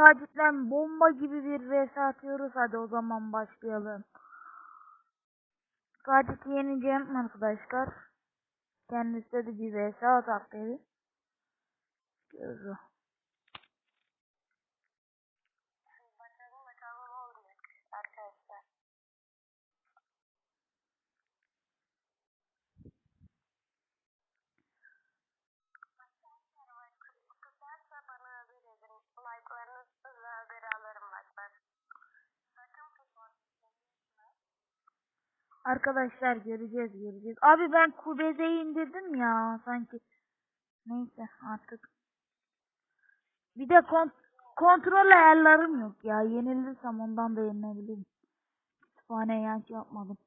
Sacit'le bomba gibi bir vs atıyoruz. Hadi o zaman başlayalım. Sacit'i yeneceğim arkadaşlar. Kendisi de bir vs atak dedi. Gözü. Bakalım bakalım ne olacak arkadaşlar. Kızarsa bana haber edin. Like'larınızla haber alırım bak Sakın futbol Arkadaşlar göreceğiz göreceğiz. Abi ben Kubeze'yi indirdim ya sanki. Neyse artık. Bir de kont kontrol ayarlarım yok ya. Yenilirsem ondan da yenilebilirim. Kütüphane yank yapmadım.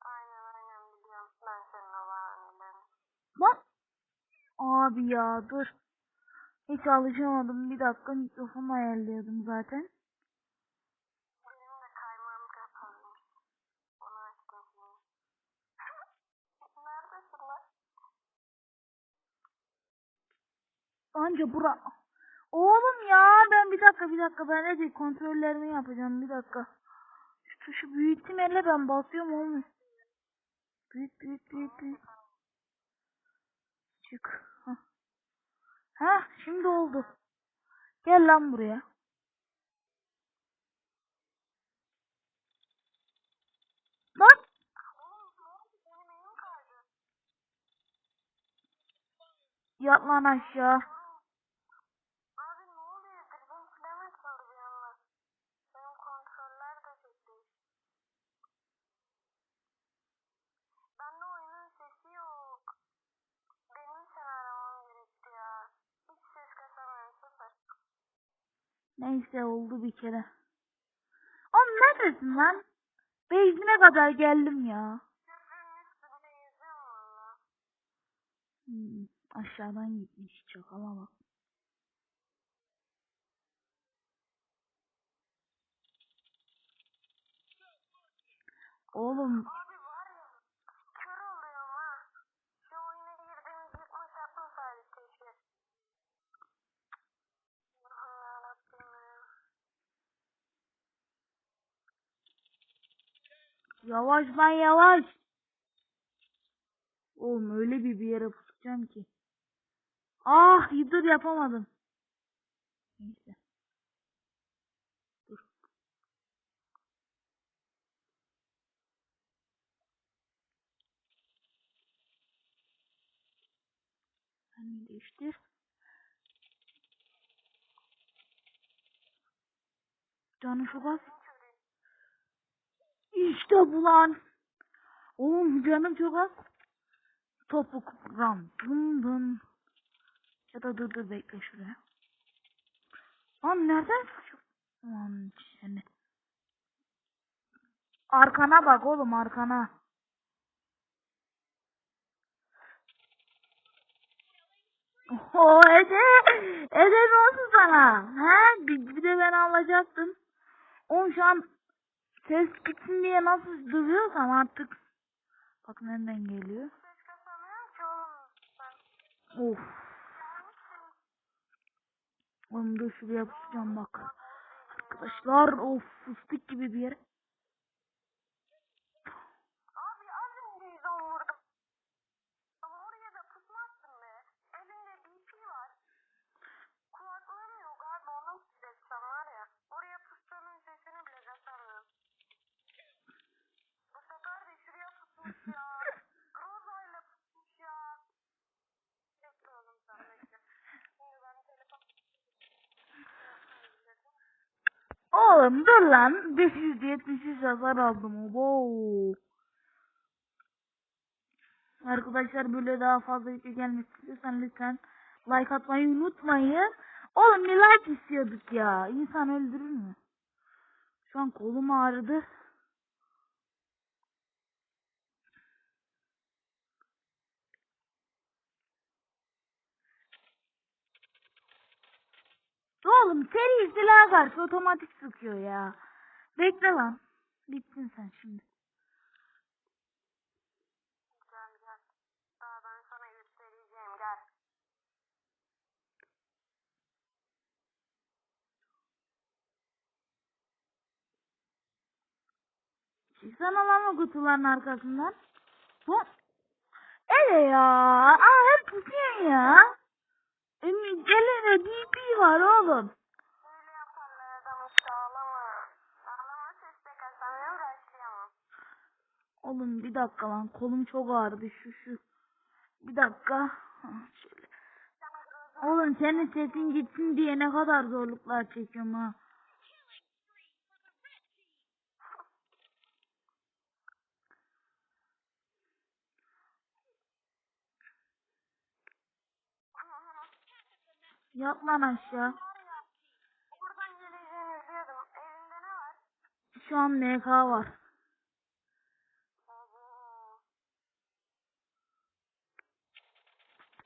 Aynen aynen biliyorum. Ben senin o bahanelerini. Lan. Abi ya dur. Hiç alışamadım. Bir dakika mikrofonu ayarlıyordum zaten. Benim de kaymağım kapandı. Onu açtım şimdi. Neredesin lan? Anca bura. Oğlum ya ben bir dakika bir dakika ben bir kontrollerimi yapacağım bir dakika. Şu tuşu büyüttüm elle ben basıyorum olmuyor. Büyüt büyüt büyüt büyüt. Çık. Hah. Hah şimdi oldu. Gel lan buraya. Oğlum kaydı. Yat lan aşağı. Abi ne oluyor? Bizim falan açıldı bir anda. Benim kontroller de çok değişti. Bende oyunun sesi yok. Benim sen aramam gerekti ya. Hiç ses kasamıyorum sıfır. Neyse oldu bir kere. Oğlum neredesin lan? Beyzine kadar geldim ya. Hmm, aşağıdan gitmiş çakala bak. Oğlum Abi var ya kör oluyorum ha. Şu oyuna girdiğimiz ilk maç yaptım sadece keşke. Allah'ım yarabbim ya. Yavaş lan yavaş. Oğlum öyle bir bir yere pusacağım ki. Ah dur yapamadım. Neyse. Dur. Sen değiştir. Canı şu bas. İşte bu lan. Oğlum canım çok az. Topuk ram dın dın. Ya da dur dur bekle şuraya. Lan nereden çıkıyor? Lan seni. Arkana bak oğlum arkana. O Ede. Ede ne olsun sana? He? Bir, bir de ben alacaktım. Oğlum şu an ses gitsin diye nasıl duruyorsam artık. Bak nereden geliyor. Of. Oğlum dur şuraya pusacağım bak. Arkadaşlar of fıstık gibi bir yer. Abi az önce 110 vurdum. Ama oraya da pusmazsın be. Elinde DP var. Kulaklığım yok abi onu seslen var ya. Oraya pustanın sesini bile kasamıyorum. Bu sefer de şuraya pusmuş ya. Groza ile pusmuş ya. Bekle oğlum sen bekle. Şimdi ben telefon... Oğlum dur lan. 573 hasar aldım. Wow. Arkadaşlar böyle daha fazla video gelmek istiyorsan lütfen like atmayı unutmayın. Oğlum bir like istiyorduk ya. İnsan öldürür mü? Şu an kolum ağrıdı. Oğlum seri istila zarfı otomatik sıkıyor ya. Bekle lan. Bittin sen şimdi. Gel gel. Ben sana göstereceğim gel. Çıksana lan o kutuların arkasından. Bu. Ele ya. Aa hep pusuyor şey ya. Emin gelene DP var oğlum. Oğlum bir dakika lan kolum çok ağrıdı şu şu. Bir dakika. Oğlum senin sesin gitsin diye ne kadar zorluklar çekiyorum ha. Yat lan aşağı. Şu an MK var.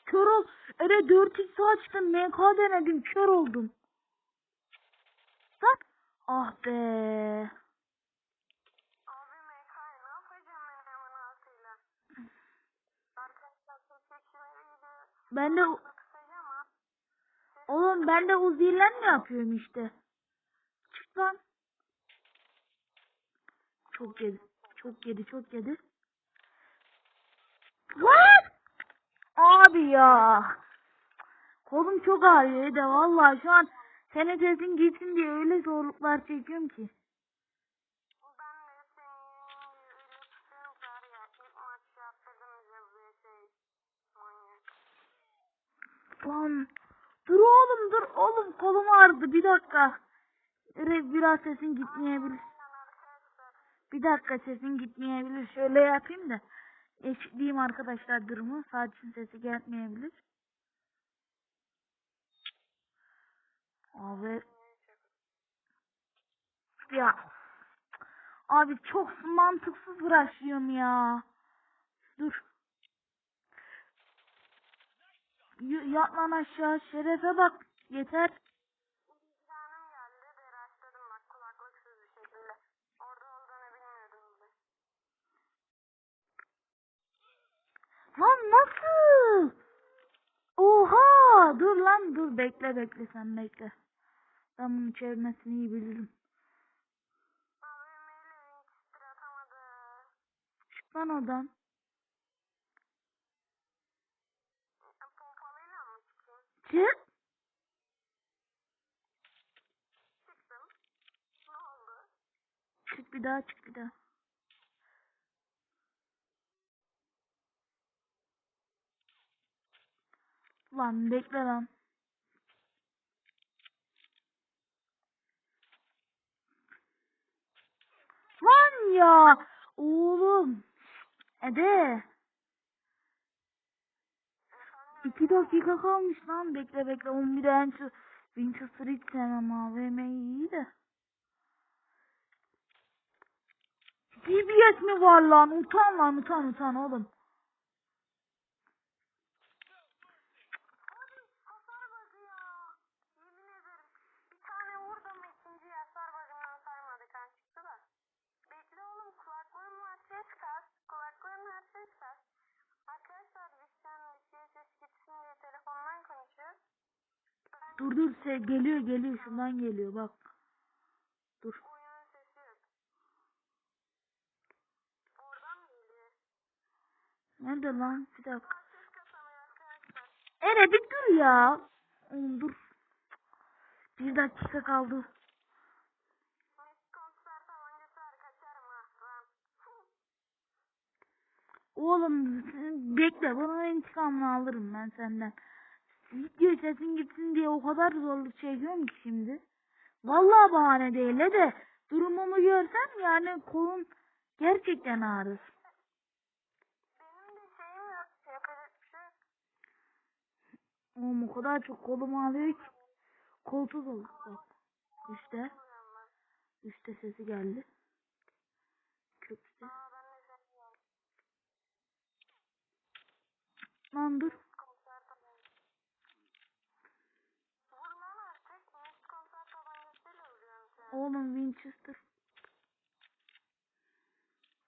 Kör ol. Ere 4x açtım. MK denedim. Kör oldum. Bak. Ah be. Ben de. Oğlum ben de Uzi'yle mi yapıyorum işte. Çık lan. Çok yedi. Çok yedi. Çok yedi. What? Abi ya. Kolum çok ağrıyor de vallahi şu an senin sesin gitsin diye öyle zorluklar çekiyorum ki. Seni. Lan dur oğlum dur oğlum kolum ağrıdı bir dakika. Biraz sesin gitmeyebilir. Bir dakika sesin gitmeyebilir. Şöyle yapayım da. Eşitleyeyim arkadaşlar durumu. Sadece sesi gelmeyebilir. Abi. Ya. Abi çok mantıksız uğraşıyorum ya. Dur. Y- yat lan aşağı. Şerefe bak. Yeter. Lan nasıl? Oha! Dur lan dur bekle bekle sen bekle. Ben bunun çevirmesini iyi bilirim. Çık lan oradan. Çık. Çıktım. Ne oldu? Çık bir daha çık bir daha. Lan bekle lan. Lan ya. Oğlum. Ede. İki dakika kalmış lan. Bekle bekle. 11 en Winchester hiç sevmem AVM iyi de. DBS mi var lan? Utan lan utan utan oğlum. Abi hasar bug'ı ya. Yemin ederim. Bir tane vurdum ikinci hasar bug'ından saymadı kan çıktı da. Bekle oğlum kulaklığın var ses kas. Kulaklığın var ses kas. Arkadaşlar biz şu an bir şey ses gitsin diye telefondan konuşuyoruz. Ben Dur dur se geliyor geliyor şundan geliyor bak. Dur. Nerede lan? Bir dakika. Ere bir dur ya. Oğlum dur. Bir dakika kaldı. Oğlum bekle bunun intikamını alırım ben senden. Video sesin gitsin diye o kadar zorluk çekiyorum ki şimdi. Vallahi bahane değil de durumumu görsen yani kolun gerçekten ağrır. Oğlum o kadar çok kolum ağrıyor ki. Kolsuz olduk bak. Ben. Üstte sesi geldi. Seviyorum. Lan dur. Oğlum Winchester.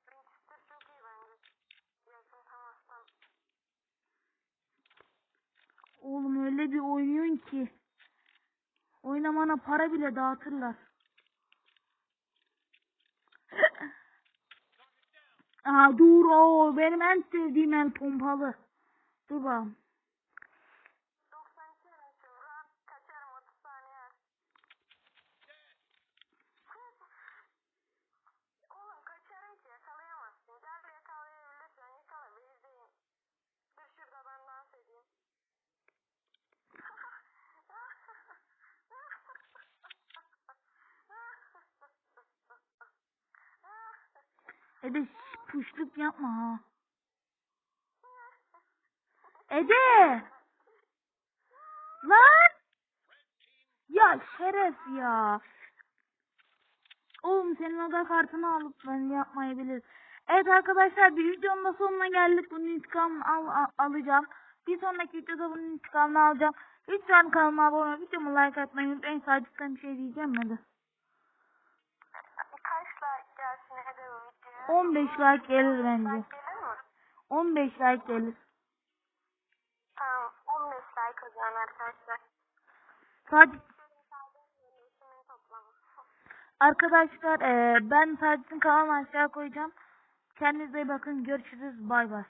Winchester çok iyi bence. Temastan. Oğlum öyle bir oynuyorsun ki. Oynamana para bile dağıtırlar. Aa dur o benim en sevdiğim el pompalı. Dur bakalım. Ede puşluk yapma ha. Ede! Lan! Ya şeref ya. Oğlum senin oda kartını alıp ben yapmayabilir. Evet arkadaşlar bir videonun da sonuna geldik. Bunun intikamını al, al- alacağım. Bir sonraki videoda bunun intikamını alacağım. Lütfen kanalıma abone olup videomu like atmayı unutmayın. Sadece bir şey diyeceğim hadi. 15 like gelir bence. Like gelir mi? 15 like gelir. Tamam 15 like o zaman arkadaşlar. Sadece. Arkadaşlar ben Sadet'in kanalını aşağı koyacağım. Kendinize iyi bakın. Görüşürüz. Bay bay.